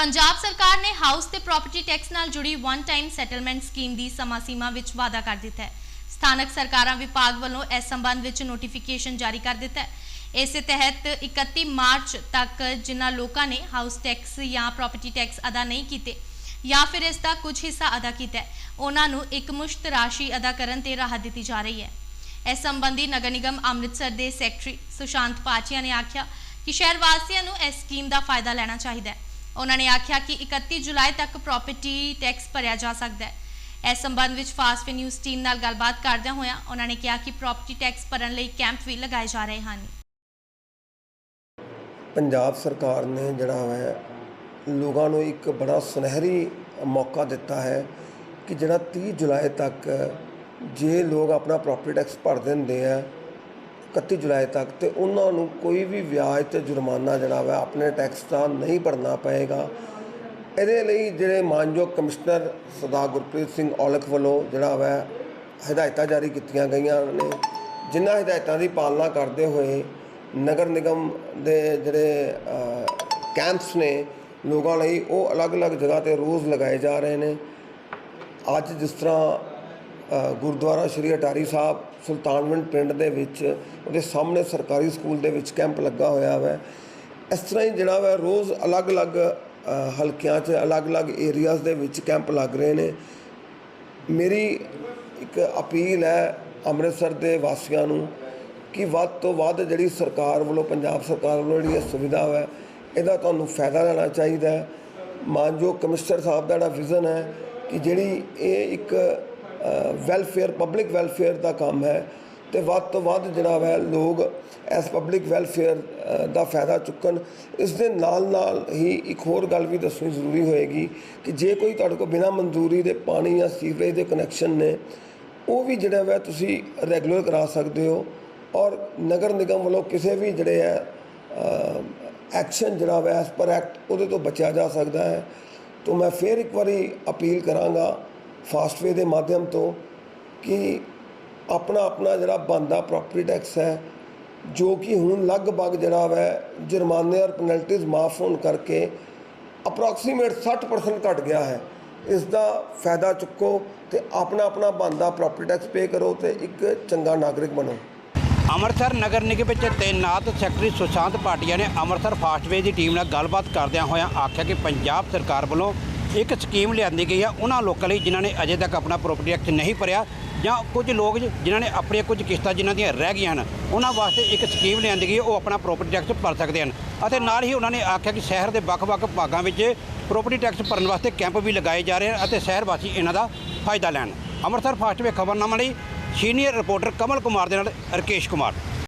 ਪੰਜਾਬ ਸਰਕਾਰ ਨੇ ਹਾਊਸ ਤੇ ਪ੍ਰਾਪਰਟੀ ਟੈਕਸ ਨਾਲ ਜੁੜੀ ਵਨ ਟਾਈਮ ਸੈਟਲਮੈਂਟ ਸਕੀਮ ਦੀ ਸਮਾਂ ਸੀਮਾ ਵਿੱਚ ਵਾਅਦਾ ਕਰ ਦਿੱਤਾ ਹੈ। ਸਥਾਨਕ ਸਰਕਾਰਾਂ ਵਿਭਾਗ ਵੱਲੋਂ ਇਸ ਸੰਬੰਧ ਵਿੱਚ ਨੋਟੀਫਿਕੇਸ਼ਨ ਜਾਰੀ ਕਰ ਦਿੱਤਾ ਹੈ। ਇਸੇ ਤਹਿਤ 31 ਮਾਰਚ ਤੱਕ ਜਿਨ੍ਹਾਂ ਲੋਕਾਂ ਨੇ ਹਾਊਸ ਟੈਕਸ ਜਾਂ ਪ੍ਰਾਪਰਟੀ ਟੈਕਸ ਅਦਾ ਨਹੀਂ ਕੀਤੇ ਜਾਂ ਫਿਰ ਇਸ ਦਾ ਕੁਝ ਹਿੱਸਾ ਅਦਾ ਕੀਤਾ ਉਹਨਾਂ ਨੂੰ ਇੱਕ ਮੁਸ਼ਤ ਰਾਸ਼ੀ ਅਦਾ ਕਰਨ ਤੇ ਰਾਹਤ ਦਿੱਤੀ ਜਾ ਰਹੀ ਹੈ। ਇਸ ਸੰਬੰਧੀ ਨਗਰ ਨਿਗਮ ਅੰਮ੍ਰਿਤਸਰ ਦੇ ਸੈਕਟਰੀ ਸੁਸ਼ਾਂਤ ਪਾਚੀਆ ਨੇ ਆਖਿਆ ਕਿ ਸ਼ਹਿਰ ਵਾਸੀਆਂ ਨੂੰ ਇਸ ਸਕੀਮ ਦਾ ਫਾਇਦਾ ਲੈਣਾ ਚਾਹੀਦਾ ਹੈ। ਉਹਨਾਂ ਨੇ ਆਖਿਆ ਕਿ 31 ਜੁਲਾਈ ਤੱਕ ਪ੍ਰਾਪਰਟੀ ਟੈਕਸ ਭਰਿਆ ਜਾ ਸਕਦਾ ਹੈ। ਇਸ ਸੰਬੰਧ ਵਿੱਚ ਫਾਸਟ ਫੇ ਨਿਊਜ਼ ਟੀਮ ਨਾਲ ਗੱਲਬਾਤ ਕਰਦਿਆਂ ਹੋਇਆਂ ਉਹਨਾਂ ਨੇ ਕਿਹਾ ਕਿ ਪ੍ਰਾਪਰਟੀ ਟੈਕਸ ਭਰਨ ਲਈ ਕੈਂਪ ਵੀ ਲਗਾਏ ਜਾ ਰਹੇ ਹਨ। ਪੰਜਾਬ ਸਰਕਾਰ ਨੇ ਜਿਹੜਾ ਹੈ, ਲੋਕਾਂ ਨੂੰ ਇੱਕ ਬੜਾ ਸੁਨਹਿਰੀ ਮੌਕਾ ਦਿੱਤਾ ਹੈ ਕਿ ਜਿਹੜਾ 30 ਜੁਲਾਈ ਤੱਕ ਜੇ ਲੋਕ ਆਪਣਾ ਪ੍ਰੋਪਰਟੀ ਟੈਕਸ ਭਰ ਦਿੰਦੇ ਆ 31 ਜੁਲਾਈ ਤੱਕ ਤੇ ਉਹਨਾਂ ਨੂੰ ਕੋਈ ਵੀ ਵਿਆਜ ਤੇ ਜੁਰਮਾਨਾ ਜਿਹੜਾ ਵਾ ਆਪਣੇ ਟੈਕਸ ਦਾ ਨਹੀਂ ਭਰਨਾ ਪਏਗਾ। ਇਹਦੇ ਲਈ ਜਿਹੜੇ ਮਾਨਯੋਗ ਕਮਿਸ਼ਨਰ ਸਰਦਾਰ ਗੁਰਪ੍ਰੀਤ ਸਿੰਘ ਔਲਖ ਵੱਲੋਂ ਜਿਹੜਾ ਵਾ ਹਦਾਇਤਾਂ ਜਾਰੀ ਕੀਤੀਆਂ ਗਈਆਂ ਨੇ, ਜਿਨ੍ਹਾਂ ਹਦਾਇਤਾਂ ਦੀ ਪਾਲਣਾ ਕਰਦੇ ਹੋਏ ਨਗਰ ਨਿਗਮ ਦੇ ਜਿਹੜੇ ਕੈਂਪਸ ਨੇ ਲੋਕਾਂ ਲਈ ਉਹ ਅਲੱਗ-ਅਲੱਗ ਜਗ੍ਹਾ ਤੇ ਰੋਜ਼ ਲਗਾਏ ਜਾ ਰਹੇ ਨੇ। ਅੱਜ ਜਿਸ ਤਰ੍ਹਾਂ ਗੁਰਦੁਆਰਾ ਸ਼੍ਰੀ ਅਟਾਰੀ ਸਾਹਿਬ, ਸੁਲਤਾਨਵਿੰਡ ਪਿੰਡ ਦੇ ਵਿੱਚ, ਉਹਦੇ ਸਾਹਮਣੇ ਸਰਕਾਰੀ ਸਕੂਲ ਦੇ ਵਿੱਚ ਕੈਂਪ ਲੱਗਾ ਹੋਇਆ ਹੈ ਇਸ ਤਰ੍ਹਾਂ ਹੀ ਜਿਹੜਾ ਵਾ, ਰੋਜ਼ ਅਲੱਗ-ਅਲੱਗ ਹਲਕਿਆਂ 'ਚ, ਅਲੱਗ-ਅਲੱਗ ਏਰੀਆਜ਼ ਦੇ ਵਿੱਚ ਕੈਂਪ ਲੱਗ ਰਹੇ ਨੇ। ਮੇਰੀ ਇੱਕ ਅਪੀਲ ਹੈ ਅੰਮ੍ਰਿਤਸਰ ਦੇ ਵਾਸੀਆਂ ਨੂੰ ਕਿ ਵੱਧ ਤੋਂ ਵੱਧ ਜਿਹੜੀ ਸਰਕਾਰ ਵੱਲੋਂ, ਪੰਜਾਬ ਸਰਕਾਰ ਵੱਲੋਂ ਜਿਹੜੀ ਇਹ ਸੁਵਿਧਾ ਹੈ ਇਹਦਾ ਤੁਹਾਨੂੰ ਫਾਇਦਾ ਲੈਣਾ ਚਾਹੀਦਾ ਹੈ। ਮਾਨਯੋਗ ਕਮਿਸ਼ਨਰ ਸਾਹਿਬ ਦਾ ਜਿਹੜਾ ਵਿਜ਼ਨ ਹੈ ਕਿ ਜਿਹੜੀ ਇਹ ਇੱਕ ਵੈਲਫੇਅਰ ਪਬਲਿਕ ਵੈਲਫੇਅਰ ਦਾ ਕੰਮ ਹੈ ਤੇ ਵੱਧ ਤੋਂ ਵੱਧ ਜਿਹੜਾ ਹੈ ਲੋਕ ਇਸ ਪਬਲਿਕ ਵੈਲਫੇਅਰ ਦਾ ਫਾਇਦਾ ਚੁੱਕਣ। ਇਸ ਦੇ ਨਾਲ ਨਾਲ ਹੀ ਇੱਕ ਹੋਰ ਗੱਲ ਵੀ ਦੱਸਣੀ ਜ਼ਰੂਰੀ ਹੋਏਗੀ ਕਿ ਜੇ ਕੋਈ ਤੁਹਾਡੇ ਕੋਲ ਬਿਨਾਂ ਮਨਜ਼ੂਰੀ ਦੇ ਪਾਣੀ ਜਾਂ ਸੀਵਰੇਜ ਦੇ ਕਨੈਕਸ਼ਨ ਨੇ, ਉਹ ਵੀ ਜਿਹੜਾ ਵਾ ਤੁਸੀਂ ਰੈਗੂਲਰ ਕਰਾ ਸਕਦੇ ਹੋ ਔਰ ਨਗਰ ਨਿਗਮ ਵੱਲੋਂ ਕਿਸੇ ਵੀ ਜਿਹੜੇ ਹੈ ਐਕਸ਼ਨ ਜਿਹੜਾ ਵਾ ਐਸ ਪਰ ਐਕਟ ਉਹਦੇ ਤੋਂ ਬਚਿਆ ਜਾ ਸਕਦਾ ਹੈ। ਤੋਂ ਮੈਂ ਫੇਰ ਇੱਕ ਵਾਰੀ ਅਪੀਲ ਕਰਾਂਗਾ ਫਾਸਟਵੇ ਦੇ ਮਾਧਿਅਮ ਤੋਂ ਕਿ ਆਪਣਾ ਆਪਣਾ ਜਿਹੜਾ ਬੰਦਾ ਪ੍ਰਾਪਰਟੀ ਟੈਕਸ ਹੈ, ਜੋ ਕਿ ਹੁਣ ਲਗਭਗ ਜਿਹੜਾ ਵੈ ਜੁਰਮਾਨੇ ਔਰ ਪੈਨਲਟੀਜ਼ ਮਾਫ ਹੋਣ ਕਰਕੇ ਅਪਰੋਕਸੀਮੇਟ 60% ਘਟ ਗਿਆ ਹੈ। ਇਸ ਦਾ ਫਾਇਦਾ ਚੁੱਕੋ ਤੇ ਆਪਣਾ ਆਪਣਾ ਬੰਦਾ ਪ੍ਰਾਪਰਟੀ ਟੈਕਸ ਪੇ ਕਰੋ ਤੇ ਇੱਕ ਚੰਗਾ ਨਾਗਰਿਕ ਬਣੋ। ਅੰਮ੍ਰਿਤਸਰ ਨਗਰ ਨਿਗਮ ਵਿੱਚ ਤੈਨਾਤ ਸੈਕਟਰੀ ਸੁਸ਼ਾਂਤ ਭਾਟੀਆ ਨੇ ਅੰਮ੍ਰਿਤਸਰ ਫਾਸਟਵੇ ਦੀ ਟੀਮ ਨਾਲ ਗੱਲਬਾਤ ਕਰਦਿਆਂ ਹੋਇਆਂ ਆਖਿਆ ਕਿ ਪੰਜਾਬ ਸਰਕਾਰ ਵੱਲੋਂ ਇੱਕ ਸਕੀਮ ਲਿਆਂਦੀ ਗਈ ਆ ਉਹਨਾਂ ਲੋਕਾਂ ਲਈ ਜਿਨ੍ਹਾਂ ਨੇ ਅਜੇ ਤੱਕ ਆਪਣਾ ਪ੍ਰੋਪਰਟੀ ਟੈਕਸ ਨਹੀਂ ਭਰਿਆ ਜਾਂ ਕੁਝ ਲੋਕ ਜਿਨ੍ਹਾਂ ਨੇ ਆਪਣੀਆਂ ਕੁਝ ਕਿਸ਼ਤਾਂ ਜਿਨ੍ਹਾਂ ਦੀਆਂ ਰਹਿ ਗਈਆਂ ਹਨ, ਉਹਨਾਂ ਵਾਸਤੇ ਇੱਕ ਸਕੀਮ ਲਿਆਂਦੀ ਗਈ ਉਹ ਆਪਣਾ ਪ੍ਰੋਪਰਟੀ ਟੈਕਸ ਭਰ ਸਕਦੇ ਹਨ। ਅਤੇ ਨਾਲ ਹੀ ਉਹਨਾਂ ਨੇ ਆਖਿਆ ਕਿ ਸ਼ਹਿਰ ਦੇ ਵੱਖ-ਵੱਖ ਭਾਗਾਂ ਵਿੱਚ ਪ੍ਰੋਪਰਟੀ ਟੈਕਸ ਭਰਨ ਵਾਸਤੇ ਕੈਂਪ ਵੀ ਲਗਾਏ ਜਾ ਰਹੇ ਹਨ ਅਤੇ ਸ਼ਹਿਰ ਵਾਸੀ ਇਹਨਾਂ ਦਾ ਫਾਇਦਾ ਲੈਣ। ਅੰਮ੍ਰਿਤਸਰ ਫਾਸਟ ਫਾਸਟਵੇ ਖਬਰਨਾਮਾ ਲਈ ਸੀਨੀਅਰ ਰਿਪੋਰਟਰ ਕਮਲ ਕੁਮਾਰ ਦੇ ਨਾਲ ਰਕੇਸ਼ ਕੁਮਾਰ।